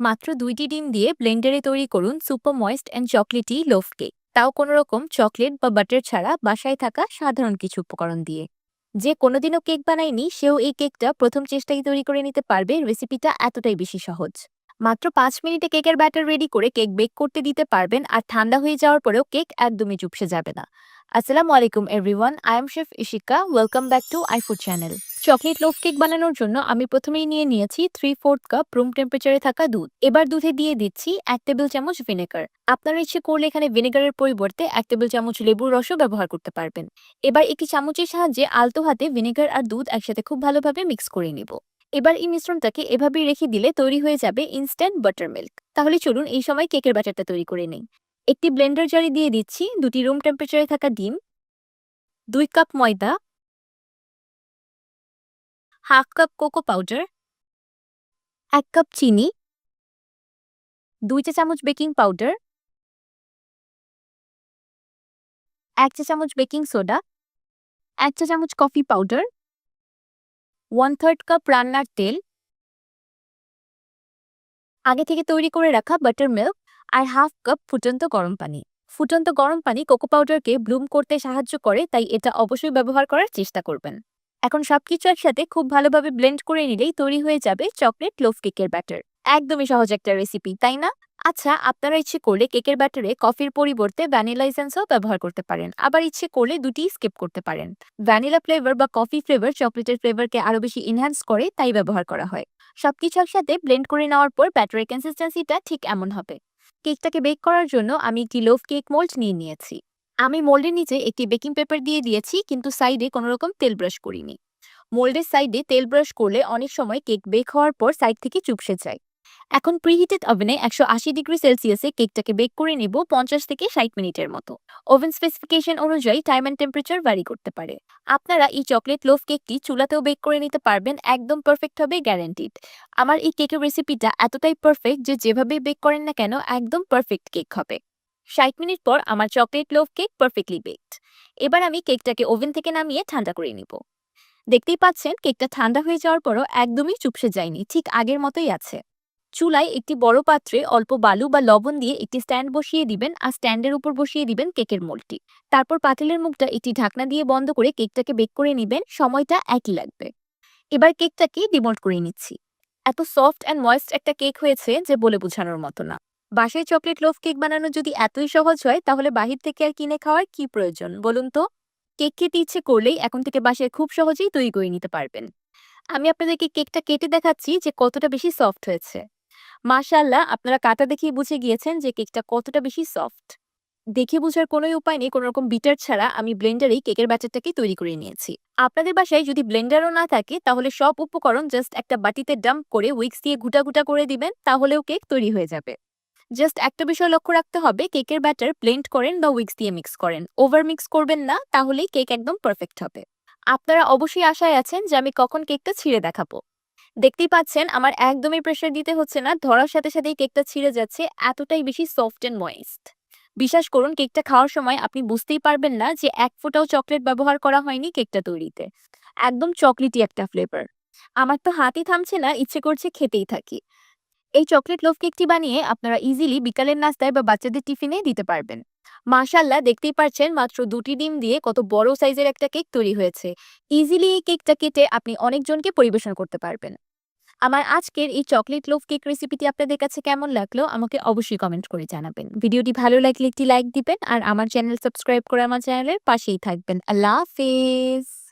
মাত্র দুইটি ডিম দিয়ে ব্লেন্ডারে তৈরি করুন super moist and chocolatey loaf cake. তাও কোনো রকম চকলেট বা বাটার ছাড়া বাসায় থাকা সাধারণ কিছু উপকরণ দিয়ে। যে কোনোদিনও কেক বানায়নি, সেও এই কেকটা প্রথম চেষ্টায় তৈরি করে নিতে পারবে, রেসিপিটা এতটাই বেশি সহজ। মাত্র পাঁচ মিনিটে কেকের ব্যাটার রেডি করে কেক বেক করতে দিতে পারবেন আর ঠান্ডা হয়ে যাওয়ার পরেও কেক একদমই চুপসে যাবে না। আসসালামু আলাইকুম, everyone. I am chef Ishika. Welcome back to iFood channel. Chocolate loaf cake বানানোর জন্য আমি প্রথমেই নিয়ে নিয়েছি থ্রি ফোর্থ কাপ রুম টেম্পারেচারে থাকা দুধ। এবার দুধে দিয়ে দিচ্ছি এক টেবিল চামচ ভিনেগার আপনারা ইচ্ছে করলে এখানে ভিনেগারের পরিবর্তে এক টেবিল চামচ লেবুর রসও ব্যবহার করতে পারবেন। এবার একটি চামচের সাহায্যে আলতো হাতে ভিনেগার আর দুধ একসাথে খুব ভালোভাবে মিক্স করে নিব। এবার এই মিশ্রণটাকে এভাবেই রেখে দিলে তৈরি হয়ে যাবে ইনস্ট্যান্ট বাটার মিল্ক তাহলে চলুন এই সময় কেকের ব্যাটারটা তৈরি করে নেই। একটি ব্লেন্ডার জারে দিয়ে দিচ্ছি দুটি রুম টেম্পারেচারে থাকা ডিম। দুই কাপ ময়দা। হাফ কাপ কোকো পাউডার, এক কাপ চিনি, দুই চা চামচ বেকিং পাউডার, এক চা চামচ বেকিং সোডা, এক চা চামচ coffee powder, one third cup রান্নার তেল, আগে থেকে তৈরি করে রাখা বাটার মিল্ক আর হাফ কাপ ফুটন্ত গরম পানি। ফুটন্ত গরম পানি কোকো পাউডারকে ব্লুম করতে সাহায্য করে, তাই এটা অবশ্যই ব্যবহার করার চেষ্টা করবেন। এখন সবকিছু একসাথে খুব ভালোভাবে ব্লেন্ড করে নিলেই তৈরি হয়ে যাবে চকলেট লোফ কেকের ব্যাটার একদমই সহজ একটা রেসিপি তাই না? আচ্ছা আপনারা ইচ্ছে করলে কেকের ব্যাটারে কফির পরিবর্তে ভ্যানিলা এসেন্সও ব্যবহার করতে পারেন। আবার ইচ্ছে করলে দুটি স্কিপ করতে পারেন। ভ্যানিলা ফ্লেভার বা কফি ফ্লেভার চকলেটের ফ্লেভারকে আরও বেশি ইনহ্যান্স করে, তাই ব্যবহার করা হয়। সবকিছু একসাথে ব্লেন্ড করে নেওয়ার পর ব্যাটারের কনসিস্টেন্সিটা ঠিক এমন হবে। কেকটাকে বেক করার জন্য আমি একটি লোভ কেক মোল্ড নিয়ে নিয়েছি। আমি মোল্ডের নিচে একটি বেকিং পেপার দিয়ে দিয়েছি, কিন্তু সাইডে কোনো রকম তেল ব্রাশ করিনি। মোল্ডের সাইডে তেল ব্রাশ করলে অনেক সময় কেক বেক হওয়ার পর সাইড থেকে চুপসে যায়। এখন প্রিহিটেড ওভেনে একশো আশি ডিগ্রি সেলসিয়াসে কেকটাকে বেক করে নেব পঞ্চাশ থেকে ষাট মিনিটের মতো। ওভেন স্পেসিফিকেশন অনুযায়ী টাইম অ্যান্ড টেম্পারেচার ভ্যারি করতে পারে। আপনারা এই চকলেট লোফ কেকটি চুলাতেও বেক করে নিতে পারবেন, একদম পারফেক্ট হবে গ্যারান্টিড আমার এই কেকের রেসিপিটা এতটাই পারফেক্ট যে যেভাবে বেক করেন না কেন, একদম পারফেক্ট কেক হবে। ষাট মিনিট পর আমার chocolate loaf cake perfectly baked এবার আমি কেকটাকে ওভেন থেকে নামিয়ে ঠান্ডা করে নিব। দেখতেই পাচ্ছেন কেকটা ঠান্ডা হয়ে যাওয়ার পরও একদমই চুপসে যায়নি, ঠিক আগের মতোই আছে। চুলায় একটি বড় পাত্রে অল্প বালু বা লবণ দিয়ে একটি স্ট্যান্ড বসিয়ে দিবেন আর স্ট্যান্ডের উপর বসিয়ে দিবেন কেকের মোলটি। তারপর পাতিলের মুখটা একটি ঢাকনা দিয়ে বন্ধ করে কেকটাকে বেক করে নেবেন, সময়টা একই লাগবে। এবার কেকটাকে ডিমোল্ট করে নিচ্ছি। এত সফট অ্যান্ড ময়েস্ট একটা কেক হয়েছে যে বলে বোঝানোর মতো না। বাসায় চকলেট লোফ কেক বানানো যদি এতই সহজ হয়, তাহলে বাহির থেকে আর কিনে খাওয়ার কি প্রয়োজন? বলুন তো। কেক খেতে ইচ্ছে করলেই এখন থেকে বাসায় খুব সহজেই তৈরি করে নিতে পারবেন। আমি আপনাদেরকে কেকটা কেটে দেখাচ্ছি যে কতটা বেশি সফট হয়েছে। মাশাআল্লাহ, আপনারা কাটা দেখেই বুঝে গিয়েছেন যে কেকটা কতটা বেশি সফট দেখে বোঝার কোনোই উপায় নেই কোনো রকম বিটার ছাড়া আমি ব্লেন্ডারেই কেকের ব্যাটারটাকে তৈরি করে নিয়েছি। আপনাদের বাসায় যদি ব্লেন্ডারও না থাকে, তাহলে সব উপকরণ জাস্ট একটা বাটিতে ডাম্প করে উইক্স দিয়ে গুটা গুটা করে দিবেন, তাহলেও কেক তৈরি হয়ে যাবে। জাস্ট একটা বিষয় লক্ষ্য রাখতে হবে, কেকের ব্যাটার ব্লেন্ড করেন বা উইক্স দিয়ে মিক্স করেন। ওভার মিক্স করবেন না, তাহলেই কেক একদম পারফেক্ট হবে। আপনারা অবশ্যই আশায় আছেন যে আমি কখন কেকটা ছিঁড়ে দেখাবো। দেখতেই পাচ্ছেন, আমার একদমই প্রেশার দিতে হচ্ছে না, ধরার সাথে সাথেই কেকটা ছিঁড়ে যাচ্ছে, এতটাই বেশি সফট অ্যান্ড ময়েস্ট বিশ্বাস করুন কেকটা খাওয়ার সময় আপনি বুঝতেই পারবেন না যে এক ফোঁটাও চকলেট ব্যবহার করা হয়নি কেকটা তৈরিতে। একদম চকলেটি একটা ফ্লেভার আমার তো হাতই থামছে না, ইচ্ছে করছে খেতেই থাকি। এই চকলেট লোভ কেকটি বানিয়ে আপনারা ইজিলি বিকালের নাস্তায় বা বাচ্চাদের টিফিনে দিতে পারবেন। মাশাল্লাহ দেখতেই পাচ্ছেন মাত্র দুটি ডিম দিয়ে কত বড় সাইজের একটা কেক তৈরি হয়েছে। ইজিলি এই কেকটা কেটে আপনি অনেকজনকে পরিবেশন করতে পারবেন। আমার আজকের এই চকলেট লোভ কেক রেসিপিটি আপনাদের কাছে কেমন লাগল, আমাকে অবশ্যই কমেন্ট করে জানাবেন। ভিডিওটি ভালো লাগলে একটি লাইক দিবেন আর আমার চ্যানেল সাবস্ক্রাইব করে আমার চ্যানেলের পাশেই থাকবেন। আল্লাহ হাফেজ!